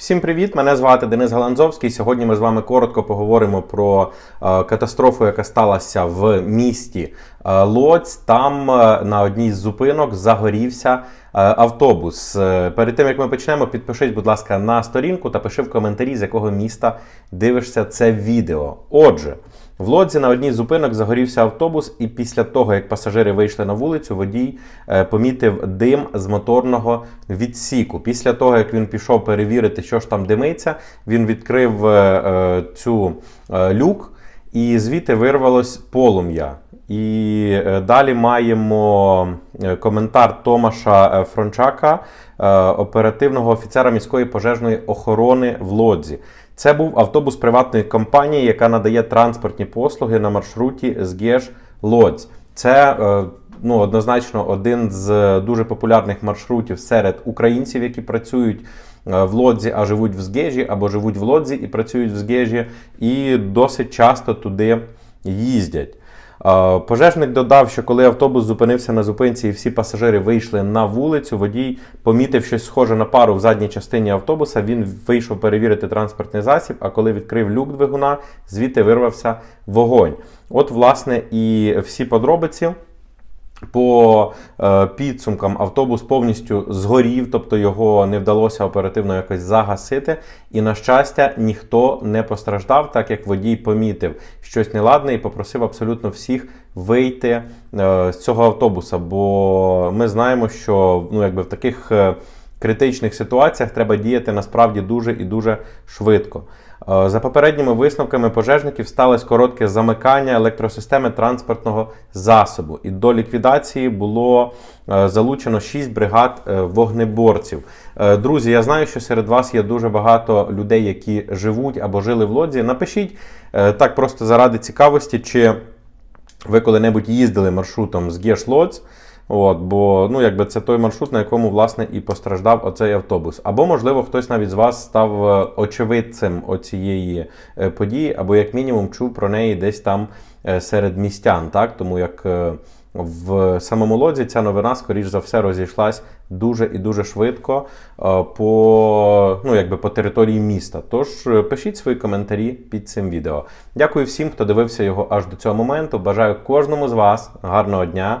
Всім привіт! Мене звати Денис Галанзовський. Сьогодні ми з вами коротко поговоримо про е, катастрофу, яка сталася в місті е, Лоць. Там е, на одній з зупинок загорівся автобус. Перед тим як ми почнемо, підпишись, будь ласка, на сторінку та пиши в коментарі, з якого міста дивишся це відео. Отже. В Лодзі на одній з зупинок загорівся автобус, і після того, як пасажири вийшли на вулицю, водій е, помітив дим з моторного відсіку. Після того, як він пішов перевірити, що ж там димиться, він відкрив е, е, цю люк, і звідти вирвалось полум'я. І далі маємо коментар Томаша е, Фрончака, е, оперативного офіцера міської пожежної охорони в Лодзі. Це був автобус приватної компанії, яка надає транспортні послуги на маршруті Згєш Лодзь. Це е, ну, однозначно один з дуже популярних маршрутів серед українців, які працюють е, в Лодзі, а живуть в Згежі, або живуть в Лодзі і працюють в Згежі, і досить часто туди їздять. Е, Пожежник додав, що коли автобус зупинився на зупинці і всі пасажири вийшли на вулицю, водій помітив щось схоже на пару в задній частині автобуса. Він вийшов перевірити транспортний засіб. А коли відкрив люк двигуна, звідти вирвався вогонь. От, власне, і всі подробиці. По е, підсумкам автобус повністю згорів, тобто його не вдалося оперативно якось загасити. І, на щастя, ніхто не постраждав, так як водій помітив щось неладне і попросив абсолютно всіх вийти е, з цього автобуса. Бо ми знаємо, що ну, якби в таких е, критичних ситуаціях треба діяти насправді дуже і дуже швидко. Е, За попередніми висновками пожежників сталося коротке замикання електросистеми транспортного засобу, і до ліквідації було е, залучено 6 бригад е, вогнеборців. Друзі, я знаю, що серед вас є дуже багато людей, які живуть або жили в Лодзі. Напишіть так просто заради цікавості, чи ви коли-небудь їздили маршрутом з Геш-Лодз. От, бо ну, якби це той маршрут, на якому власне і постраждав оцей автобус. Або, можливо, хтось навіть з вас став е, очевидцем оцієї е, події, або як мінімум чув про неї десь там е, серед містян. Так? Тому як в самому лодзі ця новина, скоріш за все, розійшлась дуже і дуже швидко по, ну, якби по території міста. Тож пишіть свої коментарі під цим відео. Дякую всім, хто дивився його аж до цього моменту. Бажаю кожному з вас гарного дня